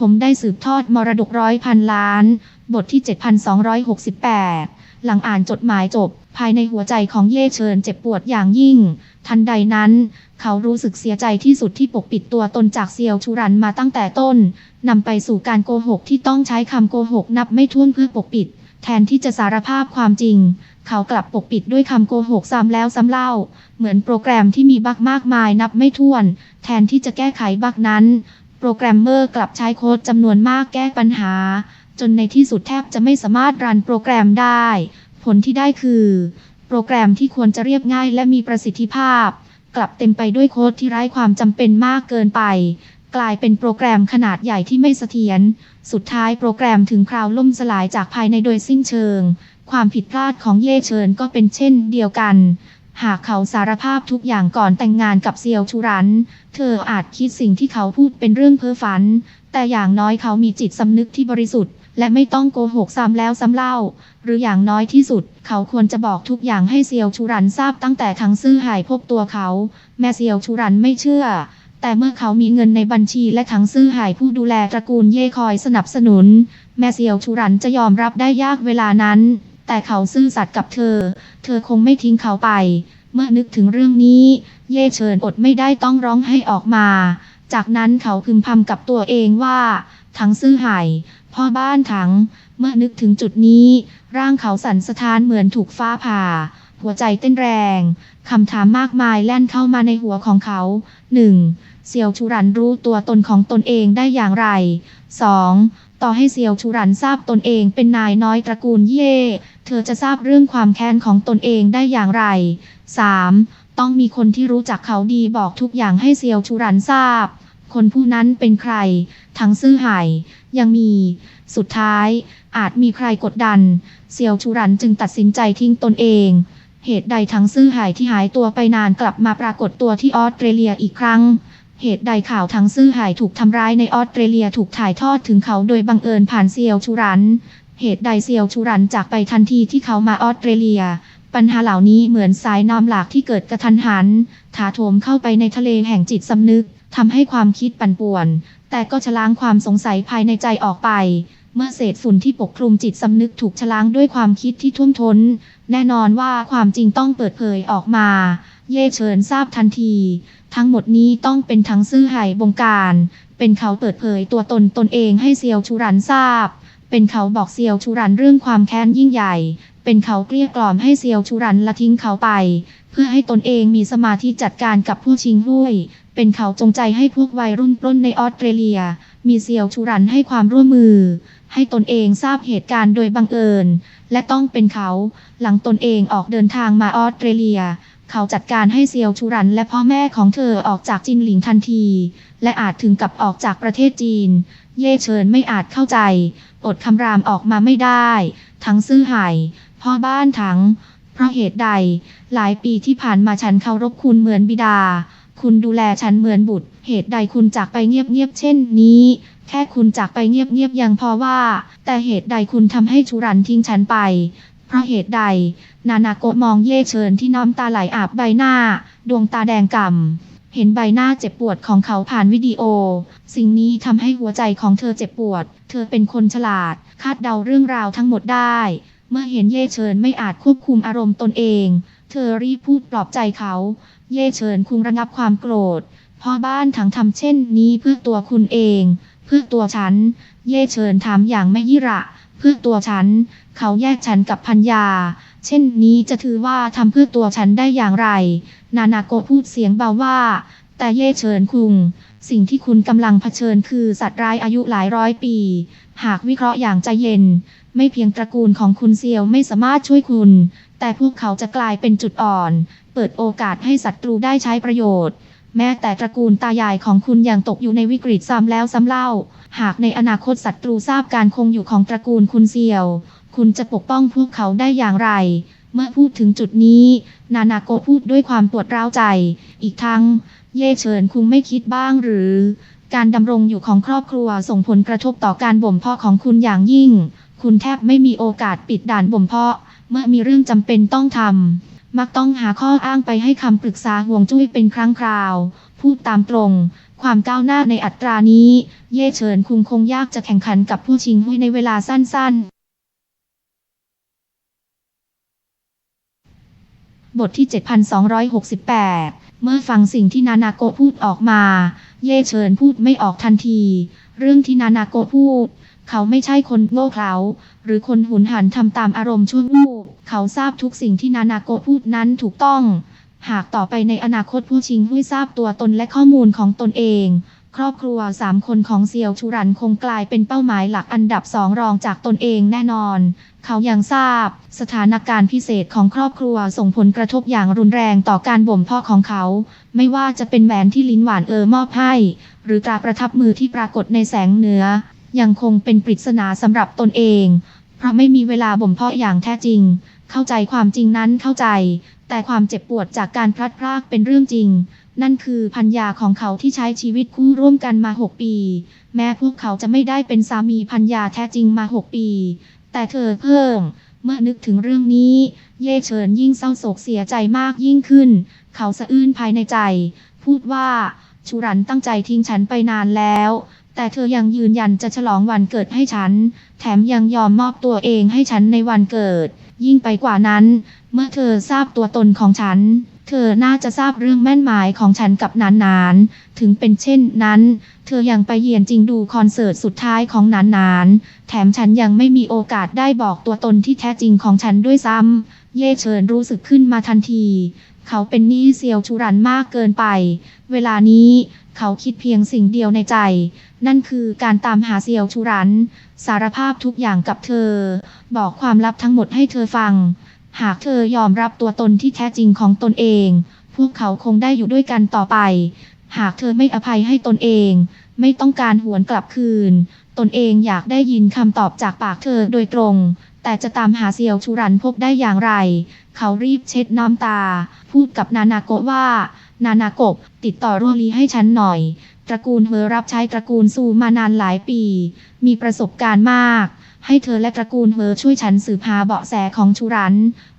ผมได้สืบทอดมรดกร้อยพันล้าน บทที่ 7268 หลังอ่านจดหมายจบ ภายในหัวใจของเย่เชิญเจ็บปวดอย่างยิ่ง ทันใดนั้น เขารู้สึกเสียใจที่สุดที่ปกปิดตัวตนจากเซียวชูรันมาตั้งแต่ต้น นำไปสู่การโกหกที่ต้องใช้คำโกหกนับไม่ถ้วนเพื่อปกปิด แทนที่จะสารภาพความจริง เขากลับปกปิดด้วยคำโกหกซ้ำแล้วซ้ำเล่า เหมือนโปรแกรมที่มีบั๊กมากมายนับไม่ถ้วน แทนที่จะแก้ไขบั๊กนั้น โปรแกรมเมอร์กลับใช้โค้ดจำนวนมากแก้ปัญหา จนในที่สุดแทบจะไม่สามารถรันโปรแกรมได้ ผลที่ได้คือ โปรแกรมที่ควรจะเรียบง่ายและมีประสิทธิภาพ กลับเต็มไปด้วยโค้ดที่ไร้ความจำเป็นมากเกินไป กลายเป็นโปรแกรมขนาดใหญ่ที่ไม่เสถียร สุดท้ายโปรแกรมถึงคราวล่มสลายจากภายในโดยสิ้นเชิง ความผิดพลาดของเย่เฉินก็เป็นเช่นเดียวกัน หากเขาสารภาพทุกอย่างก่อนแต่งงานกับเซียวชูรัน เธออาจคิดสิ่งที่เขาพูดเป็นเรื่องเพ้อฝัน แต่อย่างน้อยเขามีจิตสำนึกที่บริสุทธิ์ และไม่ต้องโกหกซ้ำแล้วซ้ำเล่า หรืออย่างน้อยที่สุด เขาควรจะบอกทุกอย่างให้เซียวชูรันทราบตั้งแต่ทั้งซื่อหายพบตัวเขา แม่เซียวชูรันไม่เชื่อแต่เมื่อเขามีเงินในบัญชีและทั้งซื่อหายผู้ดูแลตระกูลเย่คอยสนับสนุน แม่เซียวชูรันจะยอมรับได้ยากเวลานั้น แต่เขาซื่อสัตย์กับเธอ เธอคงไม่ทิ้งเขาไป เมื่อนึกถึงเรื่องนี้ เย่เฉินอดไม่ได้ต้องร้องให้ออกมา จากนั้นเขาพึมพำกับตัวเองว่า ทั้งซื่อหายพ่อบ้านถัง เมื่อนึกถึงจุดนี้ ร่างเขาสั่นสะท้านเหมือนถูกฟ้าผ่า หัวใจเต้นแรง คำถามมากมายแล่นเข้ามาในหัวของเขาหนึ่งเซียวชูรันรู้ตัวตนของตนเองได้อย่างไร 2. ต่อให้เซียวชูรันทราบตนเองเป็นนายน้อยตระกูลเย่ เธอจะทราบเรื่องความแค้นของตนเองได้อย่างไร 3. ต้องมีคนที่รู้จักเขาดีบอกทุกอย่างให้เซียวชูรันทราบ คนผู้นั้นเป็นใคร ทั้งซื่อหายยังมี สุดท้าย อาจมีใครกดดัน เซียวชูรันจึงตัดสินใจทิ้งตนเอง เหตุใดทั้งซื่อหายที่หายตัวไปนานกลับมาปรากฏตัวที่ออสเตรเลียอีกครั้ง เหตุใดข่าวทั้งซื่อหายถูกทำร้ายในออสเตรเลียถูกถ่ายทอดถึงเขาโดยบังเอิญผ่านเซียวชูรัน เหตุใดเซียวชูรันจากไปทันทีที่เขามาออสเตรเลีย ปัญหาเหล่านี้เหมือนสายน้ำหลากที่เกิดกระทันหัน ถาโถมเข้าไปในทะเลแห่งจิตสำนึกทำให้ความคิดปั่นป่วน แต่ก็ชะล้างความสงสัยภายในใจออกไป เมื่อเศษฝุ่นที่ปกคลุมจิตสำนึกถูกชะล้างด้วยความคิดที่ท่วมท้น แน่นอนว่าความจริงต้องเปิดเผยออกมา เย่เฉินทราบทันที ทั้งหมดนี้ต้องเป็นทั้งซื่อหายบงการ เป็นเขาเปิดเผยตัวตนตนเองให้เซียวชูรันทราบ เป็นเขาบอกเซียวชูรันเรื่องความแค้นยิ่งใหญ่ เป็นเขาเกลี้ยกล่อมให้เซียวชูรันละทิ้งเขาไป เพื่อให้ตนเองมีสมาธิจัดการกับผู้ชิงห้วย เป็นเขาจงใจให้พวกวัยรุ่นปล้นในออสเตรเลีย มีเซียวชูรันให้ความร่วมมือ ให้ตนเองทราบเหตุการณ์โดยบังเอิญ และต้องเป็นเขา หลังตนเองออกเดินทางมาออสเตรเลีย เขาจัดการให้เซียวชูรันและพ่อแม่ของเธอออกจากจินหลิงทันที และอาจถึงกับออกจากประเทศจีน เย่เฉินไม่อาจเข้าใจ อดคำรามออกมาไม่ได้ ทั้งซื่อหายพ่อบ้านทั้ง เพราะเหตุใด หลายปีที่ผ่านมาฉันเคารพคุณเหมือนบิดา คุณดูแลฉันเหมือนบุตร เหตุใดคุณจากไปเงียบๆเช่นนี้แค่คุณจากไปเงียบๆยังพอว่า แต่เหตุใดคุณทำให้ชูรันทิ้งฉันไป เพราะเหตุใด นานาโกมองเย่เชิญที่น้ำตาไหลอาบใบหน้า ดวงตาแดงก่ำเห็นใบหน้าเจ็บปวดของเขาผ่านวิดีโอ สิ่งนี้ทำให้หัวใจของเธอเจ็บปวด เธอเป็นคนฉลาด คาดเดาเรื่องราวทั้งหมดได้ เมื่อเห็นเย่เชิญไม่อาจควบคุมอารมณ์ตนเอง เธอรีบพูดปลอบใจเขา เย่เชิญคุงระงับความโกรธพ่อบ้านถังทำเช่นนี้เพื่อตัวคุณเอง เพื่อตัวฉัน เย่เชิญถามอย่างไม่ยี่ระ เพื่อตัวฉัน เขาแยกฉันกับพัญญา เช่นนี้จะถือว่าทำเพื่อตัวฉันได้อย่างไร นานาโกพูดเสียงเบาว่า แต่เย่เชิญคุง สิ่งที่คุณกำลังเผชิญคือสัตว์ร้ายอายุหลายร้อยปี หากวิเคราะห์อย่างใจเย็น ไม่เพียงตระกูลของคุณเซียวไม่สามารถช่วยคุณ แต่พวกเขาจะกลายเป็นจุดอ่อน เปิดโอกาสให้ศัตรูได้ใช้ประโยชน์ แม้แต่ตระกูลตายายของคุณยังตกอยู่ในวิกฤตซ้ำแล้วซ้ำเล่า หากในอนาคตศัตรูทราบการคงอยู่ของตระกูลคุณเซียว คุณจะปกป้องพวกเขาได้อย่างไร เมื่อพูดถึงจุดนี้ นานาโกพูดด้วยความปวดร้าวใจ อีกทั้ง เย่เฉินคุงไม่คิดบ้างหรือ การดำรงอยู่ของครอบครัวส่งผลกระทบต่อการบ่มเพาะของคุณอย่างยิ่ง คุณแทบไม่มีโอกาสปิดด่านบ่มเพาะ เมื่อมีเรื่องจำเป็นต้องทำ มักต้องหาข้ออ้างไปให้คำปรึกษาห่วงจุ้ยเป็นครั้งคราว พูดตามตรง ความก้าวหน้าในอัตรานี้ เย่เฉินคุงคงยากจะแข่งขันกับผู้ชิงหุยในเวลาสั้น ๆบทที่ 7268 เมื่อฟังสิ่งที่นานาโกะพูดออกมา เย่เฉินพูดไม่ออกทันที เรื่องที่นานาโกะพูด เขาไม่ใช่คนโง่เขลาหรือคนหุนหันทำตามอารมณ์ชั่ววูบ เขาทราบทุกสิ่งที่นานาโกพูดนั้นถูกต้อง หากต่อไปในอนาคตผู้ชิงหุยทราบตัวตนและข้อมูลของตนเอง ครอบครัวสามคนของเซียวชูรันคงกลายเป็นเป้าหมายหลักอันดับสองรองจากตนเองแน่นอน เขายังทราบ สถานการณ์พิเศษของครอบครัวส่งผลกระทบอย่างรุนแรงต่อการบ่มเพาะของเขา ไม่ว่าจะเป็นแหวนที่ลิ้นหวานเออมอบให้ หรือตราประทับมือที่ปรากฏในแสงเหนือ ยังคงเป็นปริศนาสำหรับตนเอง เพราะไม่มีเวลาบ่มเพาะอย่างแท้จริง เข้าใจความจริงนั้นเข้าใจ แต่ความเจ็บปวดจากการพลัดพรากเป็นเรื่องจริง นั่นคือพัญญาของเขาที่ใช้ชีวิตคู่ร่วมกันมา 6 ปี แม้พวกเขาจะไม่ได้เป็นสามีพัญญาแท้จริงมา 6 ปี แต่เธอเพิ่มเมื่อนึกถึงเรื่องนี้ เย่เฉินยิ่งเศร้าโศกเสียใจมากยิ่งขึ้น เขาสะอื้นภายในใจ พูดว่าชูรันตั้งใจทิ้งฉันไปนานแล้ว แต่เธอยังยืนยันจะฉลองวันเกิดให้ฉัน แถมยังยอมมอบตัวเองให้ฉันในวันเกิด ยิ่งไปกว่านั้น เมื่อเธอทราบตัวตนของฉัน เธอน่าจะทราบเรื่องแม่นหมายของฉันกับนานนานถึงเป็นเช่นนั้น เธอยังไปเยียนจริงดูคอนเสิร์ตสุดท้ายของนานนานแถมฉันยังไม่มีโอกาสได้บอกตัวตนที่แท้จริงของฉันด้วยซ้ำ เย่เฉินรู้สึกขึ้นมาทันที เขาเป็นนี้เซียวชูรันมากเกินไป เวลานี้ เขาคิดเพียงสิ่งเดียวในใจ นั่นคือการตามหาเซียวชูรัน สารภาพทุกอย่างกับเธอ บอกความลับทั้งหมดให้เธอฟัง หากเธอยอมรับตัวตนที่แท้จริงของตนเอง พวกเขาคงได้อยู่ด้วยกันต่อไป หากเธอไม่อภัยให้ตนเอง ไม่ต้องการหวนกลับคืน ตนเองอยากได้ยินคำตอบจากปากเธอโดยตรง แต่จะตามหาเซียวชูรันพบได้อย่างไร เขารีบเช็ดน้ำตา พูดกับนานาโกะว่า นานากะติดต่อโรลีให้ฉันหน่อย ตระกูลเฮอรับใช้ตระกูลซูมานานหลายปี มีประสบการณ์มาก ให้เธอและตระกูลเฮอช่วยฉันสืบหาเบาะแสของชูรัน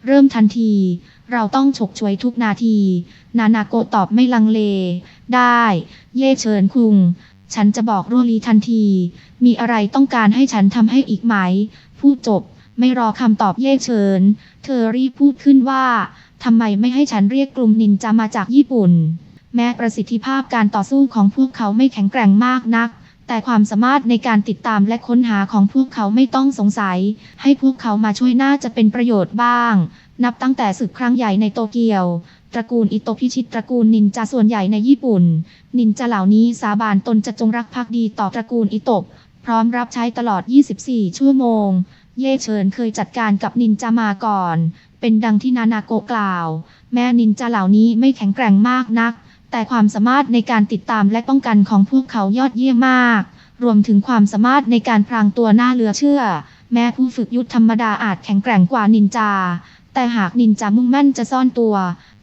เริ่มทันที เราต้องฉกฉวยทุกนาที นานาโกตอบไม่ลังเล ได้ เย่เชิญคุงฉันจะบอกโรลีทันที มีอะไรต้องการให้ฉันทำให้อีกไหม พูดจบ ไม่รอคำตอบเย่เชิญ เธอรีบพูดขึ้นว่า ทำไมไม่ให้ฉันเรียกกลุ่มนินจามาจากญี่ปุ่น แม้ประสิทธิภาพการต่อสู้ของพวกเขาไม่แข็งแกร่งมากนัก แต่ความสามารถในการติดตามและค้นหาของพวกเขาไม่ต้องสงสัย ให้พวกเขามาช่วยน่าจะเป็นประโยชน์บ้าง นับตั้งแต่ศึกครั้งใหญ่ในโตเกียว ตระกูลอิโตพิชิตตระกูลนินจาส่วนใหญ่ในญี่ปุ่น นินจาเหล่านี้สาบานตนจะจงรักภักดีต่อตระกูลอิโตพร้อมรับใช้ตลอด 24 ชั่วโมง เย่เฉินเคยจัดการกับนินจามาก่อน เป็นดังที่นานาโกกล่าว แม้นินจาเหล่านี้ไม่แข็งแกร่งมากนัก แต่ความสามารถในการติดตามและป้องกันของพวกเขายอดเยี่ยมมาก รวมถึงความสามารถในการพรางตัวน่าเหลือเชื่อ แม้ผู้ฝึกยุทธธรรมดาอาจแข็งแกร่งกว่านินจา แต่หากนินจามุ่งมั่นจะซ่อนตัว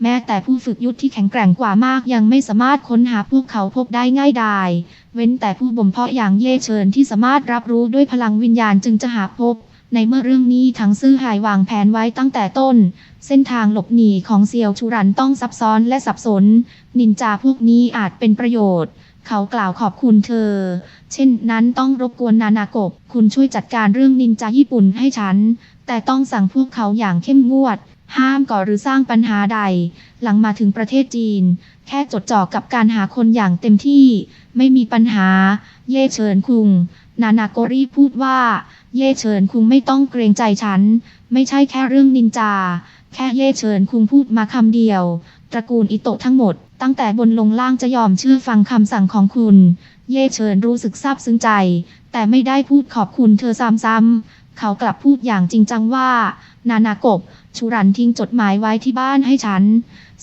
แม้แต่ผู้ฝึกยุทธที่แข็งแกร่งกว่ามากยังไม่สามารถค้นหาพวกเขาพบได้ง่ายดาย เว้นแต่ผู้บ่มเพาะอย่างเย่เชิญที่สามารถรับรู้ด้วยพลังวิญญาณจึงจะหาพบ ในเมื่อเรื่องนี้ทั้งซื่อหายวางแผนไว้ตั้งแต่ต้น เส้นทางหลบหนีของเซียวชูรันต้องซับซ้อนและสับสน นินจาพวกนี้อาจเป็นประโยชน์ เขากล่าวขอบคุณเธอ เช่นนั้นต้องรบกวนนานากบ คุณช่วยจัดการเรื่องนินจาญี่ปุ่นให้ฉัน แต่ต้องสั่งพวกเขาอย่างเข้มงวด ห้ามก่อหรือสร้างปัญหาใด หลังมาถึงประเทศจีน แค่จดจ่อกับการหาคนอย่างเต็มที่ ไม่มีปัญหา เย่เฉินคุง นานาโกรีพูดว่า เย่เฉินคุงไม่ต้องเกรงใจฉัน ไม่ใช่แค่เรื่องนินจา แค่เย่เฉินคุงพูดมาคำเดียว ตระกูลอิโตะทั้งหมด ตั้งแต่บนลงล่างจะยอมเชื่อฟังคำสั่งของคุณ เย่เฉินรู้สึกซาบซึ้งใจ แต่ไม่ได้พูดขอบคุณเธอซ้ำๆเขากลับพูดอย่างจริงจังว่า นานากบ ชูรันทิ้งจดหมายไว้ที่บ้านให้ฉัน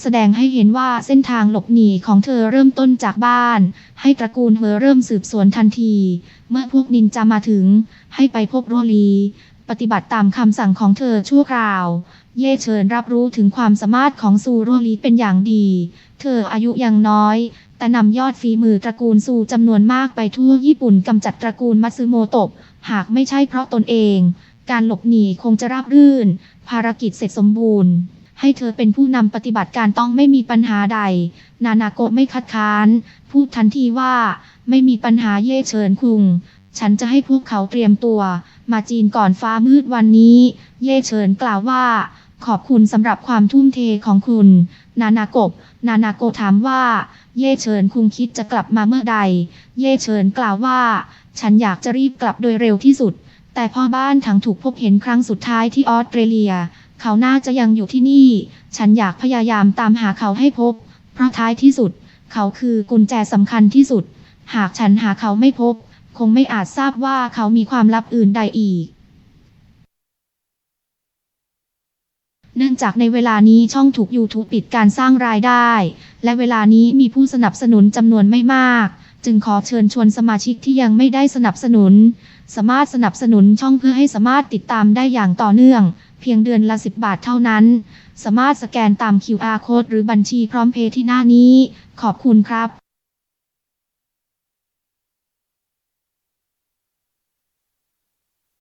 แสดงให้เห็นว่าเส้นทางหลบหนีของเธอเริ่มต้นจากบ้าน ให้ตระกูลเฮอเริ่มสืบสวนทันที เมื่อพวกนินจามาถึง ให้ไปพบโรลี ปฏิบัติตามคำสั่งของเธอชั่วคราว เย่เชิญรับรู้ถึงความสามารถของซูโรลีเป็นอย่างดี เธออายุยังน้อยแต่นำยอดฝีมือตระกูลซูจำนวนมากไปทั่วญี่ปุ่นกำจัดตระกูลมัตสึโมโตะหากไม่ใช่เพราะตนเอง การหลบหนีคงจะราบรื่น ภารกิจเสร็จสมบูรณ์ ให้เธอเป็นผู้นำปฏิบัติการต้องไม่มีปัญหาใด นานาโกะไม่คัดค้าน พูดทันทีว่า ไม่มีปัญหาเย่เฉินคุง ฉันจะให้พวกเขาเตรียมตัว มาจีนก่อนฟ้ามืดวันนี้ เย่เฉินกล่าวว่า ขอบคุณสำหรับความทุ่มเทของคุณ นานาโกะนานาโกะถามว่า เย่เฉินคุงคิดจะกลับมาเมื่อใด เย่เฉินกล่าวว่า ฉันอยากจะรีบกลับโดยเร็วที่สุด แต่พ่อบ้านทั้งถูกพบเห็นครั้งสุดท้ายที่ออสเตรเลีย เขาน่าจะยังอยู่ที่นี่ ฉันอยากพยายามตามหาเขาให้พบ เพราะท้ายที่สุด เขาคือกุญแจสำคัญที่สุด หากฉันหาเขาไม่พบ คงไม่อาจทราบว่าเขามีความลับอื่นใดอีก เนื่องจากในเวลานี้ช่องถูก YouTube ปิดการสร้างรายได้ และเวลานี้มีผู้สนับสนุนจำนวนไม่มาก จึงขอเชิญชวนสมาชิกที่ยังไม่ได้สนับสนุน สามารถสนับสนุนช่องเพื่อให้สามารถติดตามได้อย่างต่อเนื่อง เพียงเดือนละ 10 บาทเท่านั้น สามารถสแกนตาม QR code หรือบัญชีพร้อมเพย์ที่หน้านี้ ขอบคุณครับ